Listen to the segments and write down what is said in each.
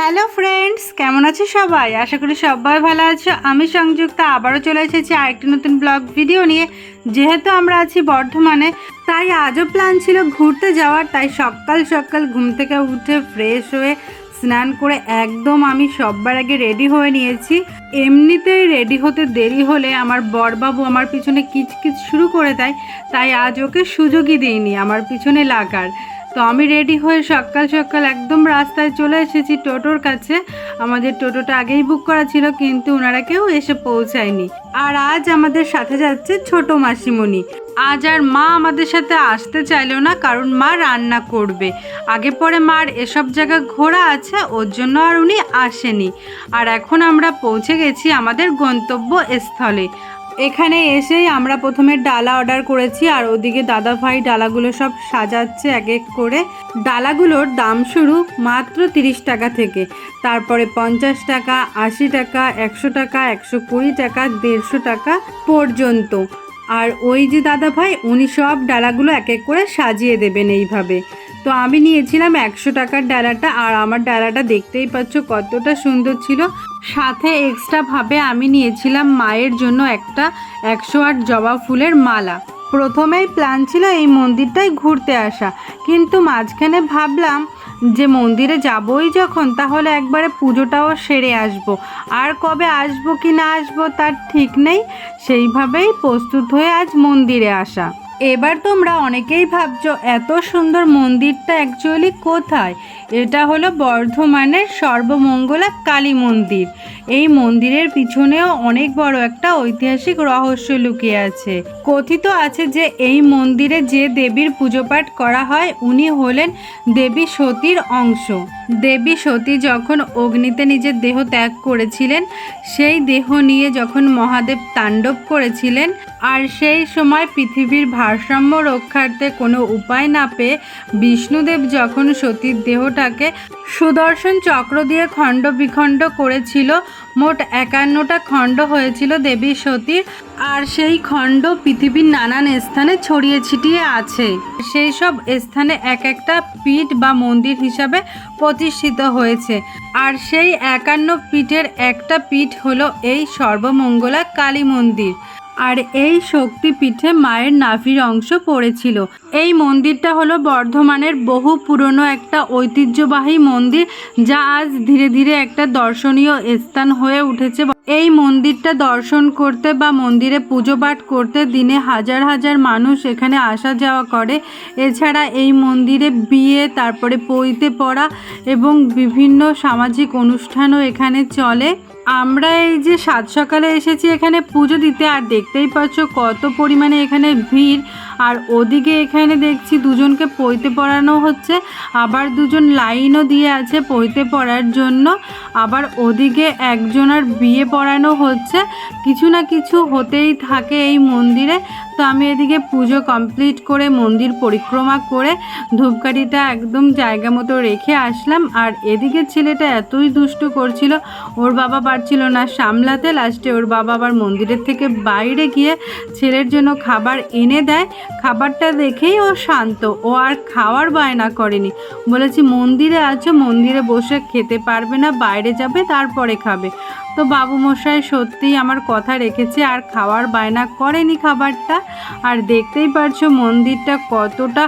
Hello friends কেমন আছো সবাই? আশা করি সবাই ভালো আছো। আমি সংযুক্তা, আবারও চলে এসেছি আরেকটি নতুন ব্লগ ভিডিও নিয়ে। যেহেতু আমরা আছি বর্ধমানে, তাই আজও প্ল্যান ছিল ঘুরতে যাওয়ার। তাই সকাল সকাল ঘুম থেকে উঠে ফ্রেশ হয়ে স্নান করে একদম আমি সববার আগে রেডি হয়ে নিয়েছি। এমনিতেই রেডি হতে দেরি হলে আমার বরবাবু আমার পিছনে কিচকিচ শুরু করে দেয়। তাই আজ ওকে সুযোগই দিইনি আমার পিছনে লাগার। তো আমি রেডি হয়ে সকাল সকাল একদম রাস্তায় চলে এসেছি টোটোর কাছে। আমাদের টোটোটা আগেই বুক করা ছিল, কিন্তু ওনারা কেউ এসে পৌঁছায়নি। আর আজ আমাদের সাথে যাচ্ছে ছোট মাসিমণি। আজ আর মা আমাদের সাথে আসতে চাইলো না, কারণ মা রান্না করবে। আগে পরে মার এসব জায়গা ঘোরা আছে, ওর জন্য আর উনি আসেনি। আর এখন আমরা পৌঁছে গেছি আমাদের গন্তব্য স্থলে এখানে এসেই আমরা প্রথমে ডালা অর্ডার করেছি, আর ওদিকে দাদা ভাই ডালাগুলো সব সাজাচ্ছে এক এক করে। ডালাগুলোর দাম শুরু মাত্র তিরিশ টাকা থেকে, তারপরে পঞ্চাশ টাকা, আশি টাকা, একশো টাকা, একশো কুড়ি টাকা, দেড়শো টাকা পর্যন্ত। আর ওই যে দাদা ভাই, উনি সব ডালাগুলো এক এক করে সাজিয়ে দেবেন এইভাবে। তো আমি নিয়েছিলাম একশো টাকার ডালাটা, আর আমার ডালাটা দেখতেই পাচ্ছ কতটা সুন্দর ছিল। সাথে এক্সট্রাভাবে আমি নিয়েছিলাম মায়ের জন্য একটা একশো আট জবা ফুলের মালা। প্রথমেই প্ল্যান ছিল এই মন্দিরটাই ঘুরতে আসা, কিন্তু মাঝখানে ভাবলাম যে মন্দিরে যাবই যখন, তাহলে একবারে পুজোটাও সেরে আসব। আর কবে আসব কি না আসব তার ঠিক নেই, সেইভাবেই প্রস্তুত হয়ে আজ মন্দিরে আসা। এবার তোমরা অনেকেই ভাবছ, এত সুন্দর মন্দিরটা অ্যাকচুয়ালি কোথায়? এটা হলো বর্ধমানের সর্বমঙ্গলা কালী মন্দির। এই মন্দিরের পিছনেও অনেক বড় একটা ঐতিহাসিক রহস্য লুকিয়ে আছে। কথিত আছে যে এই মন্দিরে যে দেবীর পুজো পাঠ করা হয়, উনি হলেন দেবী সতীর অংশ। দেবী সতী যখন অগ্নিতে নিজের দেহ ত্যাগ করেছিলেন, সেই দেহ নিয়ে যখন মহাদেব তাণ্ডব করেছিলেন আর সেই সময় পৃথিবীর ভারসাম্য রক্ষার্থে কোনো উপায় না পেয়ে বিষ্ণুদেব যখন সতীর দেহটাকে সুদর্শন চক্র দিয়ে খণ্ড বিখণ্ড করেছিল, মোট একান্নটা খণ্ড হয়েছিল দেবী সতীর, আর সেই খণ্ড পৃথিবীর নানান স্থানে ছড়িয়ে ছিটিয়ে আছে। সেই সব স্থানে এক একটা পীঠ বা মন্দির হিসাবে প্রতিষ্ঠিত হয়েছে, আর সেই একান্ন পীঠের একটা পীঠ হলো এই সর্বমঙ্গলা কালী মন্দির। আর এই শক্তিপীঠে মায়ের নাভির অংশ পড়েছিল। এই মন্দিরটা হলো বর্ধমানের বহু পুরনো একটা ঐতিহ্যবাহী মন্দির, যা আজ ধীরে ধীরে একটা দর্শনীয় স্থান হয়ে উঠেছে। এই মন্দিরটা দর্শন করতে বা মন্দিরে পুজো পাঠ করতে দিনে হাজার হাজার মানুষ এখানে আসা যাওয়া করে। এছাড়া এই মন্দিরে বিয়ে, তারপরে পইতে পড়া এবং বিভিন্ন সামাজিক অনুষ্ঠানও এখানে চলে। আমরা এই যে সাত সকালে এসেছি এখানে পুজো দিতে, আর দেখতেই পাচ্ছ কত পরিমাণে এখানে ভিড়। আর ওদিকে এখানে দেখছি দুজনকে পইতে পড়ানো হচ্ছে, আবার দুজন লাইনও দিয়ে আছে পইতে পড়ার জন্য। আবার ওদিকে একজনের বিয়ে পড়ানো হচ্ছে, কিছু না কিছু হতেই থাকে এই মন্দিরে। তো আমি এদিকে পুজো কমপ্লিট করে, মন্দির পরিক্রমা করে ধূপকাঠিটা একদম জায়গা মতো রেখে আসলাম। আর এদিকে ছেলেটা এতই দুষ্টু করছিল, ওর বাবা পারছিল না সামলাতে। লাস্টে ওর বাবা আবার মন্দিরের থেকে বাইরে গিয়ে ছেলের জন্য খাবার এনে দেয়। খাবারটা দেখেই ও শান্ত। ও আর খাওয়ার বায়না করেনি। বলেছি, মন্দিরে আছো, মন্দিরে বসে খেতে পারবে না, বাইরে যাবে, তারপরে খাবে। তো বাবু মশাই সত্যিই আমার কথা রেখেছে, আর খাওয়ার বায়না করেনি খাবারটা। আর দেখতেই পারছ মন্দিরটা কতটা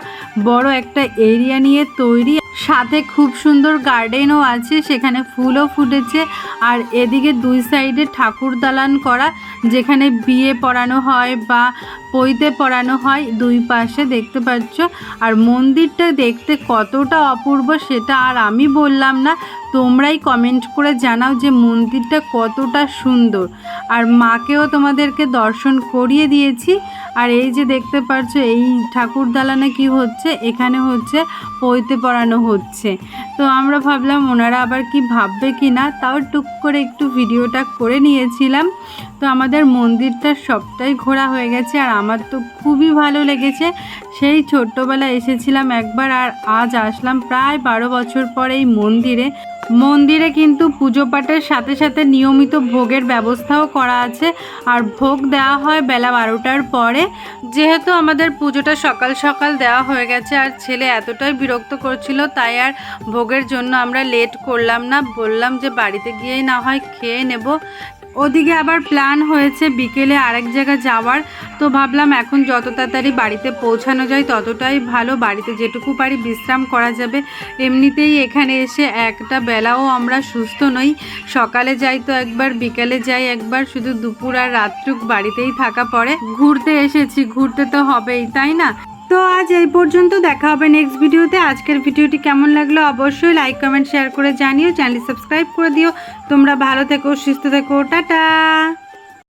বড় একটা এরিয়া নিয়ে তৈরি। সাথে খুব সুন্দর গার্ডেনও আছে, সেখানে ফুলও ফুটেছে। আর এদিকে দুই সাইডে ঠাকুর দালান করা, যেখানে বিয়ে পড়ানো হয় বা পইতে পড়ানো হয়, দুই পাশে দেখতে পাচ্ছ। আর মন্দিরটা দেখতে কতটা অপূর্ব সেটা আর আমি বললাম না। তোমরাই কমেন্ট করে জানাও যে মন্দিরটা কতটা সুন্দর। আর মাকেও তোমাদেরকে দর্শন করিয়ে দিয়েছি। আর এই যে দেখতে পাচ্ছ এই ঠাকুর দালানে কি হচ্ছে? এখানে হচ্ছে পইতে পড়ানো হচ্ছে। তো আমরা ভাবলাম, ওনারা আবার কি ভাববে কি না, তাও টুক করে একটু ভিডিওটা করে নিয়েছিলাম। তো আমাদের মন্দিরটা সবটাই ঘোরা হয়ে গেছে, আর আমার তো খুবই ভালো লেগেছে। সেই ছোট্টবেলায় এসেছিলাম একবার, আর আজ আসলাম প্রায় বারো বছর পর এই মন্দিরে। মন্দিরে কিন্তু পুজো পাঠের সাথে সাথে নিয়মিত ভোগের ব্যবস্থাও করা আছে আর ভোগ দেওয়া হয় বেলা বারোটার পরে। যেহেতু আমাদের পুজোটা সকাল সকাল দেওয়া হয়ে গেছে আর ছেলে এতটাই বিরক্ত করছিল, তাই আর ভোগের জন্য আমরা লেট করলাম না। বললাম যে বাড়িতে গিয়েই না হয় খেয়ে নেব। ওদিকে আবার প্ল্যান হয়েছে বিকেলে আরেক জায়গা যাওয়ার। তো ভাবলাম এখন যত তাড়াতাড়ি বাড়িতে পৌঁছানো যায় ততটাই ভালো। বাড়িতে যেটুকু পারি বিশ্রাম করা যাবে। এমনিতেই এখানে এসে একটা বেলাও আমরা সুস্থ নই। সকালে যাই তো একবার, বিকালে যাই একবার। শুধু দুপুর আর রাত্রুক বাড়িতেই থাকা পড়ে। ঘুরতে এসেছি, ঘুরতে তো হবেই, তাই না? তো আজ এই পর্যন্ত দেখা হবে নেক্সট ভিডিওতে। আজকের ভিডিওটি কেমন লাগল অবশ্যই লাইক কমেন্ট শেয়ার করে জানিও। চ্যানেল সাবস্ক্রাইব করে দিও। তোমরা ভালো থেকো, সুস্থ থেকো। টাটা!